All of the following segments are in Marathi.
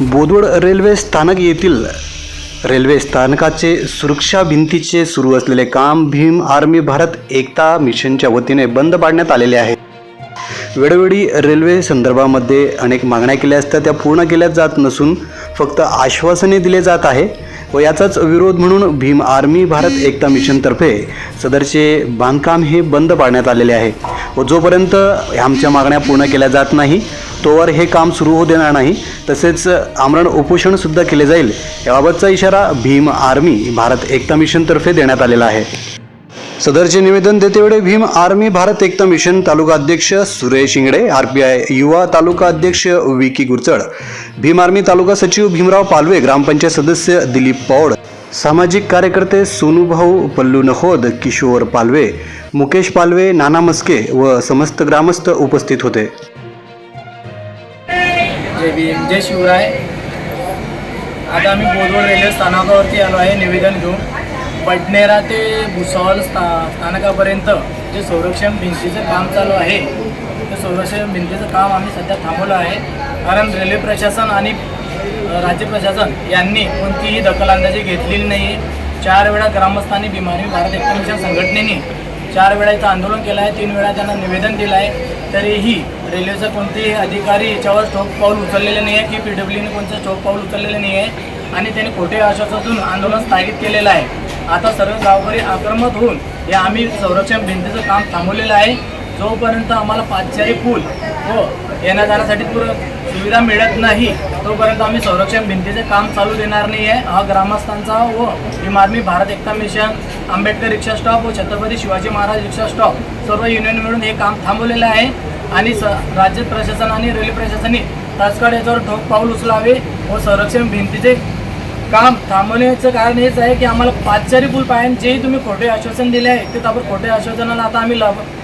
बोदवड रेल्वे स्थानक येथील रेल्वे स्थानकाचे सुरक्षा भिंतीचे सुरू असलेले काम भीम आर्मी भारत एकता मिशनच्या वतीने बंद पाडण्यात आलेले आहे. वेळोवेळी रेल्वे संदर्भामध्ये अनेक मागण्या केल्या असतात त्या पूर्ण केल्या जात नसून फक्त आश्वासने दिले जात आहे व याचाच विरोध म्हणून भीम आर्मी भारत एकता मिशनतर्फे सदरचे बांधकाम हे बंद पाडण्यात आलेले आहे व जोपर्यंत आमच्या मागण्या पूर्ण केल्या जात नाही तोवर हे काम सुरू होऊ देणार नाही. तसेच आमरण उपोषणसुद्धा केले जाईल. याबाबतचा इशारा भीम आर्मी भारत एकता मिशनतर्फे देण्यात आलेला आहे. सदरचे निवेदन देतेवेळी भीम आर्मी भारत एकता मिशन तालुका अध्यक्ष Suresh Ingde R P I युवा तालुका अध्यक्ष विकी गुरचड भीम आर्मी तालुका सचिव भीमराव पालवे ग्रामपंचायत सदस्य दिलीप पौड सामाजिक कार्यकर्ते सोनूभाऊ पल्लू नहोद किशोर पालवे मुकेश पालवे नाना मस्के व समस्त ग्रामस्थ उपस्थित होते. जय भीम जय शिवराय. आता आम्ही बोदवड रेल्वे स्थानकावरती आलो आहे निवेदन घेऊन. पटनेरा ते भुसावळ स्था स्थानकापर्यंत जे संरक्षण भिंतीचं काम चालू आहे ते संरक्षण भिंतीचं काम आम्ही सध्या थांबवलं आहे. कारण रेल्वे प्रशासन आणि राज्य प्रशासन यांनी कोणतीही दखलंदाजी घेतलेली नाही चार वेळा ग्रामस्थांनी बिमारी भारत एकता संघटनेने चार वेळा आंदोलन केलं आहे तीन वेळा त्यांना निवेदन दिलं आहे. तरीही रेल्वेचा कोणतेही अधिकारी याच्यावर ठोक पाऊल उचललेलं नाही आहे की पी डब्ल्यूने कोणतं ठोक पाऊल उचललेलं नाही आहे. आणि त्यांनी खोटे आश्वासातून आंदोलन स्थगित केलेलं आहे. आता सर्व गावकरी आक्रमक होऊन हे आम्ही संरक्षण भिंतीचं काम थांबवलेलं आहे. जोपर्यंत आम्हाला पाचचारी पूल व येण्या जाण्यासाठी पूर्ण सुविधा मिळत नाही तोपर्यंत आम्ही संरक्षण भिंतीचे काम चालू देणार नाही आहे हा ग्रामस्थांचा व Bhim Army Bharat Ekta Mission Ambedkar rickshaw stop व छत्रपती शिवाजी महाराज रिक्षा स्टॉप सर्व युनियन मिळून हे काम थांबवलेलं आहे. आणि स राज्य प्रशासन आणि रेल्वे प्रशासनाने तात्काळ याच्यावर ठोक पाऊल उचलावे व संरक्षण भिंतीचे काम थांबवण्याचं कारण हेच आहे की आम्हाला पाचचारी पूल पाहिजे. जेही तुम्ही खोटे आश्वासन दिले आहे ते ताबड खोटे आश्वासनाला आता आम्ही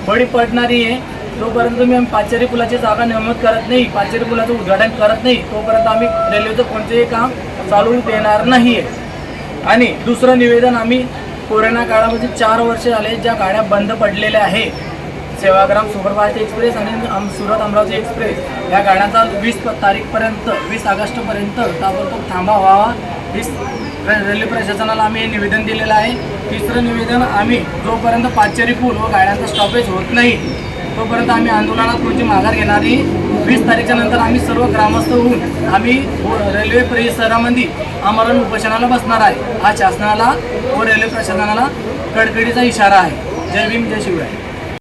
बळी पडणारी आहे. जोपर्यंत मी आम्ही पाचचारी पुलाची जागा नमूद करत नाही पाचचारी पुलाचं उद्घाटन करत नाही. तोपर्यंत आम्ही रेल्वेचं कोणतेही काम चालू देणार नाही आहे आणि दुसरं निवेदन आम्ही कोरोना काळामध्ये चार वर्ष झाले ज्या गाड्या बंद पडलेल्या आहे सेवाग्राम सुपरफास्ट एक्सप्रेस आणि सुरत अमरावती एक्सप्रेस. या गाड्यांचा वीस तारीखपर्यंत वीस ऑगस्टपर्यंत ताबडतोब थांबा व्हावा. वीस रे- रेल्वे प्रशासनाला आम्ही हे निवेदन दिलेलं आहे. तिसरं निवेदन आम्ही जोपर्यंत पाचेरी पूल व गाड्यांचा स्टॉपेज होत नाही तोपर्यंत आम्ही आंदोलनात कोणती माघार घेणारी वीस तारीखच्या नंतर आम्ही सर्व ग्रामस्थ होऊन आम्ही व- रेल्वे परिसरामध्ये आमरण उपोषणाला बसणार आहे. हा शासनाला व रेल्वे प्रशासनाला कडकडीचा इशारा आहे. जय भीम जय शिवराय.